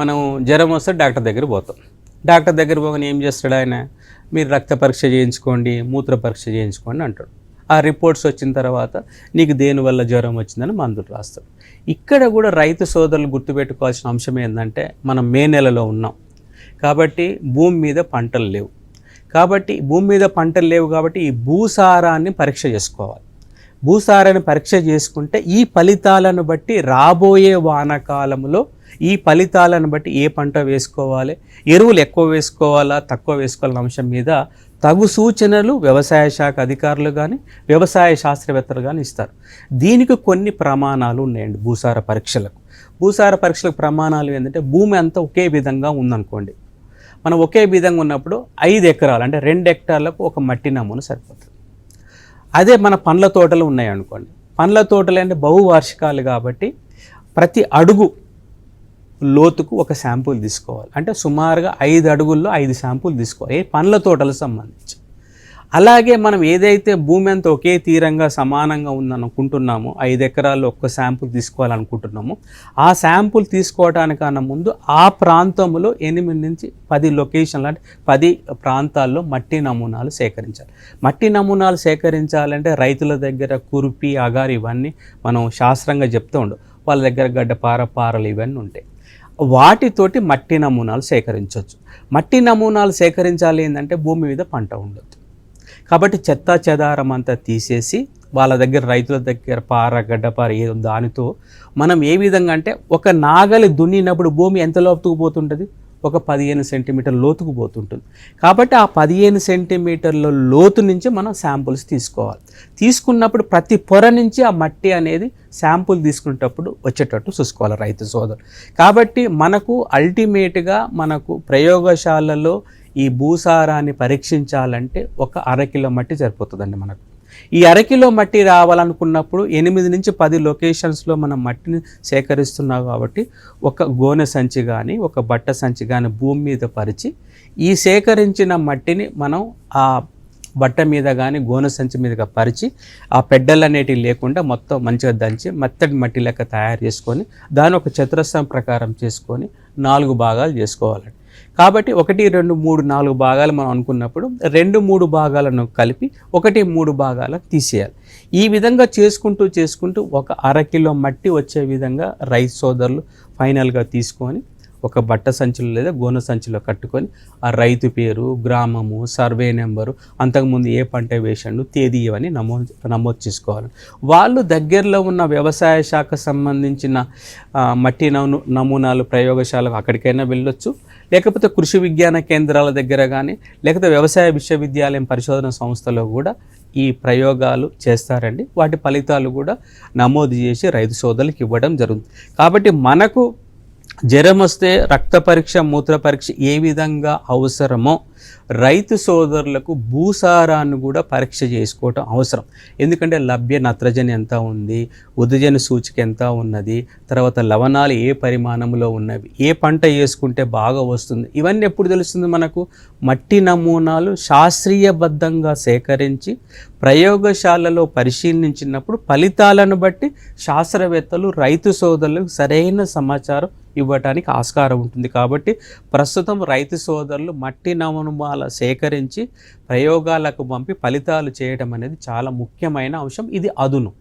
మనం జ్వరం వస్తే డాక్టర్ దగ్గర పోతాం. డాక్టర్ దగ్గర పోగానే ఏం చేస్తాడు ఆయన? మీరు రక్త పరీక్ష చేయించుకోండి మూత్ర పరీక్ష చేయించుకోండి అంటాడు. ఆ రిపోర్ట్స్ వచ్చిన తర్వాత నీకు దేనివల్ల జ్వరం వచ్చిందని మందులు రాస్తాడు. ఇక్కడ కూడా రైతు సోదరులు గుర్తుపెట్టుకోవాల్సిన అంశం ఏంటంటే మనం మే నెలలో ఉన్నాం. కాబట్టి భూమి మీద పంటలు లేవు. కాబట్టి భూమి మీద పంటలు లేవు కాబట్టి ఈ భూసారాన్ని పరీక్ష చేసుకోవాలి. భూసారాన్ని పరీక్ష చేసుకుంటే ఈ ఫలితాలను బట్టి రాబోయే వానకాలంలో ఈ ఫలితాలను బట్టి ఏ పంట వేసుకోవాలి ఎరువులు ఎక్కువ వేసుకోవాలా తక్కువ వేసుకోవాలన్న అంశం మీద తగు సూచనలు వ్యవసాయ శాఖ అధికారులు కానీ వ్యవసాయ శాస్త్రవేత్తలు కానీ ఇస్తారు. దీనికి కొన్ని ప్రమాణాలు ఉన్నాయండి భూసార పరీక్షలకు. భూసార పరీక్షలకు ప్రమాణాలు ఏంటంటే భూమి అంతా ఒకే విధంగా ఉందనుకోండి. మనం ఒకే విధంగా ఉన్నప్పుడు ఐదు ఎకరాలు అంటే రెండు హెక్టార్లకు ఒక మట్టి నమూనా సరిపోతుంది. అదే మన పండ్ల తోటలు ఉన్నాయనుకోండి. పండ్ల తోటలు అంటే బహువార్షికాలు కాబట్టి ప్రతి అడుగు లోతుకు ఒక శాంపుల్ తీసుకోవాలి. అంటే సుమారుగా ఐదు అడుగుల్లో ఐదు శాంపుల్ తీసుకోవాలి. ఏ పండ్ల తోటలకు సంబంధించి. అలాగే మనం ఏదైతే భూమి అంతా ఒకే తీరంగా సమానంగా ఉందనుకుంటున్నామో ఐదు ఎకరాల్లో ఒక్క శాంపుల్ తీసుకోవాలనుకుంటున్నామో ఆ శాంపుల్ తీసుకోవడానికన్నా ముందు ఆ ప్రాంతంలో ఎనిమిది నుంచి పది లొకేషన్లు అంటే పది ప్రాంతాల్లో మట్టి నమూనాలు సేకరించాలి. మట్టి నమూనాలు సేకరించాలంటే రైతుల దగ్గర కురిపి అగారు ఇవన్నీ మనం శాస్త్రంగా చెప్తూ ఉండు. వాళ్ళ దగ్గర గడ్డ పార పారలు ఇవన్నీ ఉంటాయి. వాటితోటి మట్టి నమూనాలు సేకరించవచ్చు. మట్టి నమూనాలు సేకరించాలి ఏంటంటే భూమి మీద పంట ఉండదు కాబట్టి చెత్త చెదారం అంతా తీసేసి వాళ్ళ దగ్గర రైతుల దగ్గర పార గడ్డపార ఏదో దానితో మనం ఏ విధంగా అంటే ఒక నాగలి దున్నినప్పుడు భూమి ఎంత లోతుకు పోతుంటుంది? ఒక పదిహేను సెంటీమీటర్ లోతుకు పోతుంటుంది. కాబట్టి ఆ పదిహేను సెంటీమీటర్ల లోతు నుంచి మనం శాంపుల్స్ తీసుకోవాలి. తీసుకున్నప్పుడు ప్రతి పొర నుంచి ఆ మట్టి అనేది శాంపుల్ తీసుకునేటప్పుడు వచ్చేటట్టు చూసుకోవాలి రైతు సోదరు. కాబట్టి మనకు అల్టిమేట్గా మనకు ప్రయోగశాలలో ఈ భూసారాన్ని పరీక్షించాలంటే ఒక అరకిలో మట్టి సరిపోతుందండి మనకు. ఈ అరకిలో మట్టి రావాలనుకున్నప్పుడు ఎనిమిది నుంచి పది లొకేషన్స్లో మనం మట్టిని సేకరిస్తున్నాం కాబట్టి ఒక గోనె సంచి కానీ ఒక బట్ట సంచి కానీ భూమి మీద పరిచి ఈ సేకరించిన మట్టిని మనం ఆ బట్ట మీద కానీ గోనె సంచి మీదగా పరిచి ఆ పెడ్డలు అనేటివి లేకుండా మొత్తం మంచిగా దంచి మెత్తటి మట్టి లెక్క తయారు చేసుకొని దాన్ని ఒక చతురస్రం ప్రకారం చేసుకొని నాలుగు భాగాలు చేసుకోవాలండి. కాబట్టి ఒకటి రెండు మూడు నాలుగు భాగాలు మనం అనుకున్నప్పుడు రెండు మూడు భాగాలను కలిపి ఒకటి మూడు భాగాలను తీసేయాలి. ఈ విధంగా చేసుకుంటూ చేసుకుంటూ ఒక అరకిలో మట్టి వచ్చే విధంగా రైతు సోదరులు ఫైనల్గా తీసుకొని ఒక బట్ట సంచిలో లేదా గోన సంచిలో కట్టుకొని ఆ రైతు పేరు గ్రామము సర్వే నెంబరు అంతకుముందు ఏ పంట వేసాడు తేదీ ఇవన్నీ నమోదు నమోదు చేసుకోవాలి. వాళ్ళు దగ్గరలో ఉన్న వ్యవసాయ శాఖ సంబంధించిన మట్టి నమూ నమూనాలు ప్రయోగశాలకు అక్కడికైనా వెళ్ళొచ్చు. లేకపోతే కృషి విజ్ఞాన కేంద్రాల దగ్గర కానీ లేకపోతే వ్యవసాయ విశ్వవిద్యాలయం పరిశోధన సంస్థలో కూడా ఈ ప్రయోగాలు చేస్తారండి. వాటి ఫలితాలు కూడా నమోదు చేసి రైతు సోదరులకు ఇవ్వడం జరుగుతుంది. కాబట్టి మనకు జ్వరం వస్తే రక్త పరీక్ష మూత్ర పరీక్ష ఏ విధంగా అవసరమో రైతు సోదరులకు భూసారాన్ని కూడా పరీక్ష చేసుకోవటం అవసరం. ఎందుకంటే లభ్య నత్రజని ఎంత ఉంది ఉదజని సూచిక ఎంత ఉన్నది తర్వాత లవణాలు ఏ పరిమాణంలో ఉన్నవి ఏ పంట వేసుకుంటే బాగా వస్తుంది ఇవన్నీ ఎప్పుడు తెలుస్తుంది మనకు? మట్టి నమూనాలు శాస్త్రీయబద్ధంగా సేకరించి ప్రయోగశాలలో పరిశీలించినప్పుడు ఫలితాలను బట్టి శాస్త్రవేత్తలు రైతు సోదరులకు సరైన సమాచారం ఇవ్వటానికి ఆస్కారం ఉంటుంది. కాబట్టి ప్రస్తుతం రైతు సోదరులు మట్టి నమూనాల సేకరించి ప్రయోగాలకు పంపి ఫలితాలు చేయడం అనేది చాలా ముఖ్యమైన అంశం. ఇది అదును.